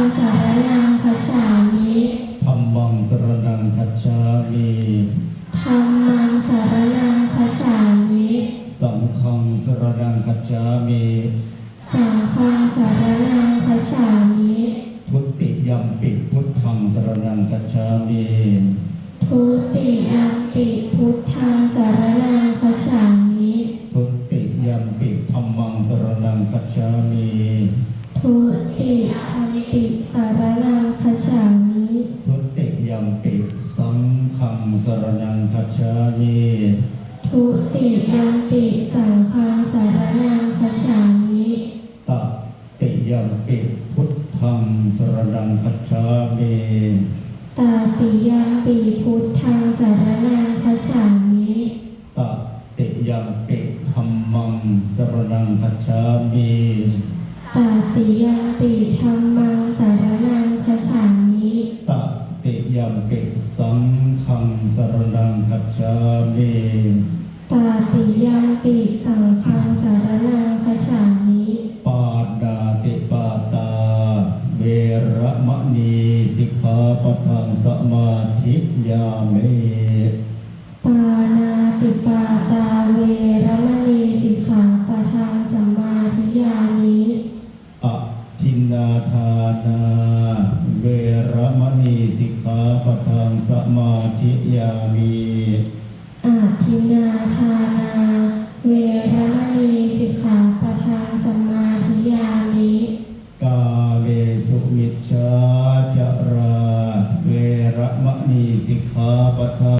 งสารนังคัจฉามิธัมมังสรณังคัจฉามิธัมมังสารนังคัจฉามิสังฆังสรณังคัจฉามิสังฆังสารนังคัจฉามิทุติยัมปิพุทธังสรณังคัจฉามิทุติยัมปิพุทธังสารนังคัจฉามิทุติยัมปิธัมมังสรณังคัจฉามิ ทุติยัมปิสารนังคัจฉามิทุติยัมปิสังฆังสรณังคัจฉามิทุติยัมปิสังฆังสารนังคัจฉามิตติยัมปิพุทธังสรณังคัจฉามิตาติยัมปิพุทธังสารนังคัจฉามิตติยัมปิธัมมังสรณังคัจฉามิ ตาติยัมปิธัมมังสารนังคัจฉามิตติยัมปิสังฆังสรณังคัจฉามิตาติยัมปิสังฆังสารนังคัจฉามิปาดาติปาตา เวระมณีสิกขาปะทังสมาธิยามิปานาติปาตาเวรมณีสิกขาปะทังสัมมาทิยามิอะทินนาทา นาเวรมณีสิกขาปทานสมาธิยามีอาทินาทานาเวรมณีสิกขาปทานสมาธิยามิกาเวสุมิชฌาจารา เวรมณีสิกขาปทาน